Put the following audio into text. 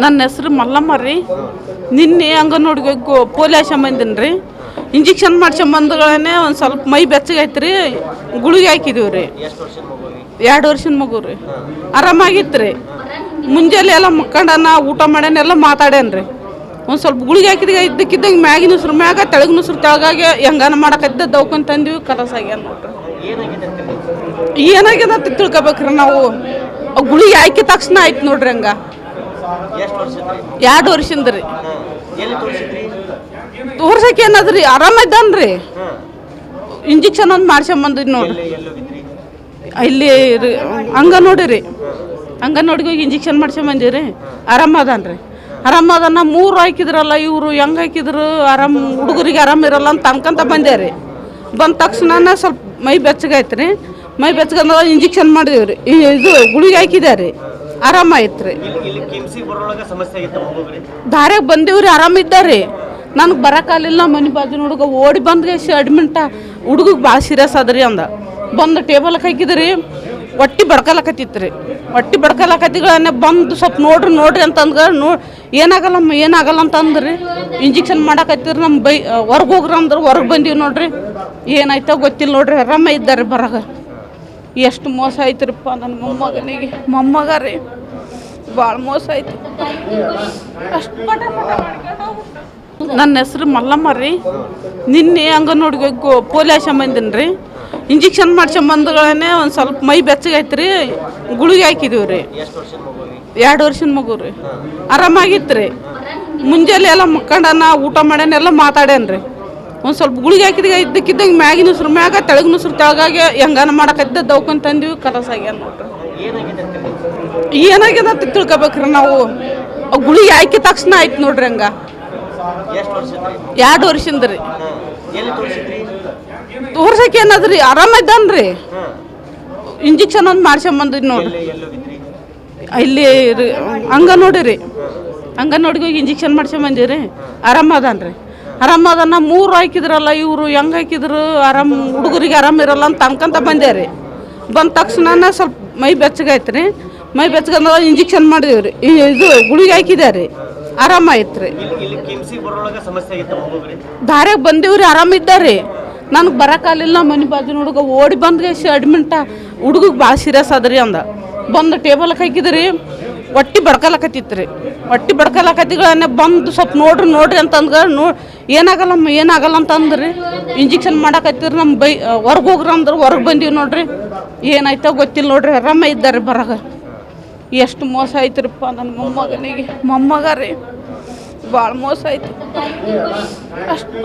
ನನ್ನ ಹೆಸರು ಮಲ್ಲಮ್ಮ ರೀ. ನಿನ್ನೆ ಅಂಗನವಾಡಿಗೆ ಹೋಗಿ ಪೋಲಿಯೋ ಹಾಕ್ಸ್ಕೊಂಬಂದಿನಿ ರೀ. ಇಂಜೆಕ್ಷನ್ ಮಾಡ್ಸಂಬಂದ್ಗಳೇ ಒಂದು ಸ್ವಲ್ಪ ಮೈ ಬೆಚ್ಚಗೈತೆ ರೀ ಗುಳಿಗೆ ಹಾಕಿದೀವಿ ರೀ. ಎರಡು ವರ್ಷದ ಮಗು ರೀ. ಆರಾಮಾಗಿತ್ತು ರೀ. ಮುಂಜಾನೆ ಎಲ್ಲ ಮಕ್ಕಂಡನ ಊಟ ಮಾಡ್ಯಾನೆಲ್ಲ ಮಾತಾಡ್ಯಾನ ಒಂದು ಸ್ವಲ್ಪ ಗುಳಿಗೆ ಹಾಕಿದಾಗ ಇದ್ದಕ್ಕಿದ್ದಂಗೆ ಮ್ಯಾಗಿನ ಉಸ್ರು ಮ್ಯಾಗ ತೆಳಗಿನ ಉಸ್ರು ತೆಳಗಾಗಿ ಹೆಂಗಾನ ಮಾಡಕತ್ತಿದ್ದ ದವ್ಕೊಂಡು ತಂದೀವಿ, ಕಲಸ ಆಗ್ಯಾನ ನೋಡ್ರಿ. ಏನಾಗ್ಯದ ತಿಳ್ಕೊಬೇಕ್ರಿ ನಾವು. ಗುಳಿಗೆ ಹಾಕಿದ ತಕ್ಷಣ ಆಯ್ತು ನೋಡ್ರಿ ಹಂಗ. ಎರಡು ವರ್ಷದಿಂದ ರೀ ತೋರ್ಸಕ್ಕೆ ಏನದ್ರಿ? ಆರಾಮಿದ್ದಾನ್ರಿ ಇದ್ದಾನ್ರಿ ಇಂಜೆಕ್ಷನ್ ಒಂದು ಮಾಡ್ಸಂಬಂದ್ರಿ ನೋಡ್ರಿ. ಇಲ್ಲಿ ಹಂಗ ನೋಡಿರಿ ಹಂಗ ನೋಡಿ ಹೋಗಿ ಇಂಜೆಕ್ಷನ್ ಮಾಡ್ಸ್ಕೊಂಬಂದಿರಿ ಆರಾಮ ಅದನ್ನ ಮೂರು ಹಾಕಿದ್ರಲ್ಲ ಇವರು ಹೆಂಗೆ ಹಾಕಿದ್ರು? ಆರಾಮ್ ಹುಡುಗರಿಗೆ ಆರಾಮ ಇರಲ್ಲ ಅಂತ ಅನ್ಕೊಂತ ಬಂದೆ ರೀ ಬಂದ ತಕ್ಷಣ ಸ್ವಲ್ಪ ಮೈ ಬೆಚ್ಚಗಾಯ್ತು ರೀ ಮೈ ಬೆಚ್ಚಗಂದ್ರೆ ಇಂಜೆಕ್ಷನ್ ಮಾಡಿದೀವಿ ರೀ ಇದು ಗುಳಿಗೆ ಹಾಕಿದೆ ರೀ ಆರಾಮಾಯ್ತು ಐತ್ರಿ. ದಾರ್ಯಾಗ ಬಂದೀವ್ರಿ ಆರಾಮಿದ್ದಾರೆ ನನಗೆ ಬರೋಕ್ಕಾಗಲಿಲ್ಲ ಮನೆ ಬಾಜು ಹುಡುಗ ಓಡಿ ಬಂದ್ಗೆ ಅಡ್ಮಿಂಟ ಹುಡುಗಗೆ ಭಾಳ ಸೀರಿಯಸ್ ಅದ್ರಿ ಅಂದ. ಬಂದು ಟೇಬಲ್ ಹಾಕಿದ್ರಿ ಒಟ್ಟಿ ಬಡ್ಕಲಕತ್ತಿತ್ತು ಒಟ್ಟಿ ಬಡ್ಕಲಕತ್ತಿಗಳನ್ನ ಬಂದು ಸ್ವಲ್ಪ ನೋಡ್ರಿ ನೋಡ್ರಿ ಅಂತಂದ್ಗ ನೋ ಏನಾಗಲ್ಲಮ್ಮ ಏನಾಗಲ್ಲ ಅಂತಂದ್ರಿ. ಇಂಜೆಕ್ಷನ್ ಮಾಡಕತ್ತಿರಿ ನಮ್ಮ ಬೈ ಹೊರ್ಗೆ ಹೋಗ್ರಿ ಅಂದ್ರೆ ಹೊರಗೆ ಬಂದೀವಿ ನೋಡ್ರಿ. ಏನಾಯ್ತೋ ಗೊತ್ತಿಲ್ಲ ನೋಡ್ರಿ ಆರಾಮ ಇದ್ದಾರೆ ಬರಾಗ. ಎಷ್ಟು ಮೋಸ ಆಯ್ತಿರಪ್ಪ ನನ್ನ ಮೊಮ್ಮಗನಿಗೆ. ಮೊಮ್ಮಗ ರೀ ಭಾಳ ಮೋಸ ಆಯ್ತು. ಅಷ್ಟು. ನನ್ನ ಹೆಸರು ಮಲ್ಲಮ್ಮ ರೀ. ನಿನ್ನೆ ಅಂಗನವಾಡಿಗೆ ಹೋಗಿ ಪೋಲಿಯೋ ಹಾಕ್ಸ್ಕೊಂಬಂದಿನಿ ರೀ ಇಂಜೆಕ್ಷನ್ ಮಾಡ್ಸ್ಕೊಂಬಂದ್ಗಳೇ ಒಂದು ಸ್ವಲ್ಪ ಮೈ ಬೆಚ್ಚಗೈತೆ ರೀ. ಗುಳಿಗೆ ಹಾಕಿದೀವಿ ರೀ. ಎರಡು ವರ್ಷದ ಮಗು ರೀ. ಆರಾಮಾಗಿತ್ತು ರೀ ಮುಂಜಾನೆ ಎಲ್ಲ ಮಕ್ಕಂಡನ ಊಟ ಮಾಡ್ಯಾನೆಲ್ಲ ಮಾತಾಡ್ಯಾನ ರೀ ಒಂದು ಸ್ವಲ್ಪ ಗುಳಿಗೆ ಹಾಕಿದಾಗ ಇದ್ದಕ್ಕಿದ್ದಂಗೆ ಮ್ಯಾಗಿನ ಉಸಿರು ಮ್ಯಾಗ ತೆಳಗಿನ ಉಸಿರು ತೆಳಗಾಗಿ ಹೆಂಗಾನ ಮಾಡಕತ್ತಿದ್ದ ದವ್ಕೊಂಡ್ ತಂದಿವಿ ಕಲಸ ಆಗ್ಯಾನ ನೋಡ್ರಿ ಏನಾಗಿದೆ ಅಂತ ಏನಾಗ್ಯದ ಅಂತ ತಿಳ್ಕೊಬೇಕ್ರಿ ನಾವು. ಗುಳಿಗೆ ಹಾಕಿದ ತಕ್ಷಣ ಆಯ್ತು ನೋಡ್ರಿ ಹಂಗ. ಎರಡು ವರ್ಷದಿಂದ ರೀ. ತೋರ್ಸಕ್ಕೆ ಏನದ್ರಿ ಆರಾಮಿದ್ದಾನ್ರಿ ಇಂಜೆಕ್ಷನ್ ಒಂದು ಮಾಡ್ಸ್ಕೊಂಬಂದಿದ್ ನೋಡ್ರಿ. ಇಲ್ಲಿ ಹಂಗ ನೋಡಿರಿ ಹಂಗ ನೋಡಿ ಹೋಗಿ ಇಂಜೆಕ್ಷನ್ ಮಾಡ್ಸಂಬಂದಿರಿ ಆರಾಮದಾನ್ರಿ ಆರಾಮದನ್ನ ಮೂರು ಹಾಕಿದ್ರಲ್ಲ ಇವರು ಹೆಂಗೆ ಹಾಕಿದ್ರು? ಆರಾಮ್ ಹುಡುಗರಿಗೆ ಆರಾಮ ಇರಲ್ಲ ಅಂತ ಅನ್ಕೊಂತ ಬಂದೆ ರೀ. ಬಂದ ತಕ್ಷಣ ಸ್ವಲ್ಪ ಮೈ ಬೆಚ್ಚಗಾಯ್ತು ರೀ ಮೈ ಬೆಚ್ಚಗಂದ್ರೆ ಇಂಜೆಕ್ಷನ್ ಮಾಡಿದೀವಿ ರೀ ಇದು ಗುಳಿಗೆ ಹಾಕಿದೆ ರೀ. ಆರಾಮಾಯ್ತು ರೀ. ರೀ ದಾರ್ಯಾಗ ಬಂದೀವ್ರಿ ಆರಾಮಿದ್ದಾರೆ ನನಗೆ ಬರೋಕ್ಕಾಗಲಿಲ್ಲ ಮನೆ ಬಾಜು ಹುಡುಗ ಓಡಿ ಬಂದ್ಗೆ ಅಡ್ಮಿಂಟ ಹುಡುಗಗೆ ಭಾಳ ಸೀರಿಯಸ್ ಅದ್ರಿ ಅಂದ. ಬಂದು ಟೇಬಲ್ಗೆ ಹಾಕಿದ್ರಿ. ಹೊಟ್ಟಿ ಬಡ್ಕಲಕತ್ತಿತ್ತು ರೀ ಹೊಟ್ಟಿ ಬಡ್ಕಲಕತ್ತಿಗಳನ್ನ ಬಂದು ಸ್ವಲ್ಪ ನೋಡ್ರಿ ನೋಡ್ರಿ ಅಂತಂದ್ರೆ ನೋ ಏನಾಗಲ್ಲಮ್ಮ, ಏನಾಗಲ್ಲ ಅಂತಂದ್ರಿ. ಇಂಜೆಕ್ಷನ್ ಮಾಡಕತ್ತಿರಿ ನಮ್ಮ ಬೈ ಹೊರ್ಗೆ ಹೋಗ್ರಿ ಅಂದ್ರೆ ಹೊರಗೆ ಬಂದೀವಿ ನೋಡ್ರಿ. ಏನಾಯ್ತೋ ಗೊತ್ತಿಲ್ಲ ನೋಡ್ರಿ, ಅರಾಮ ಇದ್ದಾರೆ ಬರಗ. ಎಷ್ಟು ಮೋಸ ಐತ್ರಿಪ್ಪ ನನ್ನ ಮೊಮ್ಮಗನಿಗೆ. ಮೊಮ್ಮಗ ರೀ ಭಾಳ ಮೋಸ ಆಯ್ತು. ಅಷ್ಟು